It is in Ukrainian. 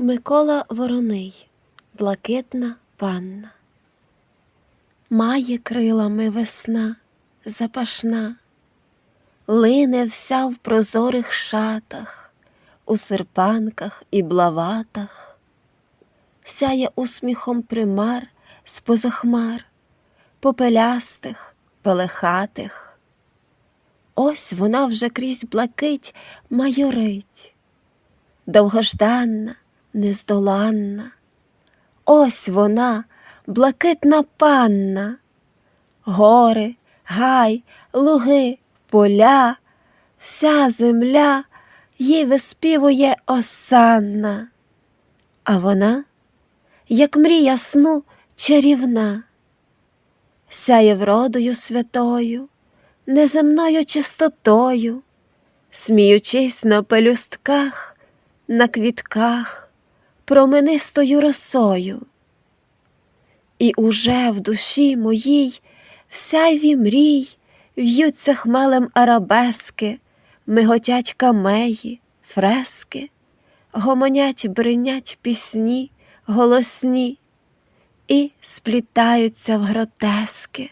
Микола Вороний, блакитна панна. Має крилами весна запашна, лине вся в прозорих шатах, у серпанках і блаватах, сяє усміхом примар з поза хмар, попелястих, пелехатих. Ось вона вже крізь блакить майорить, довгожданна, нездоланна. Ось вона, блакитна панна, гори, гай, луги, поля, вся земля їй виспівує осанна, а вона, як мрія сну чарівна, сяє вродою святою, неземною чистотою, сміючись на пелюстках, на квітках, променистою росою. І уже в душі моїй в сяйві мрій в'ються хмелем арабески, миготять камеї, фрески, гомонять, бринять пісні голосні і сплітаються в гротески.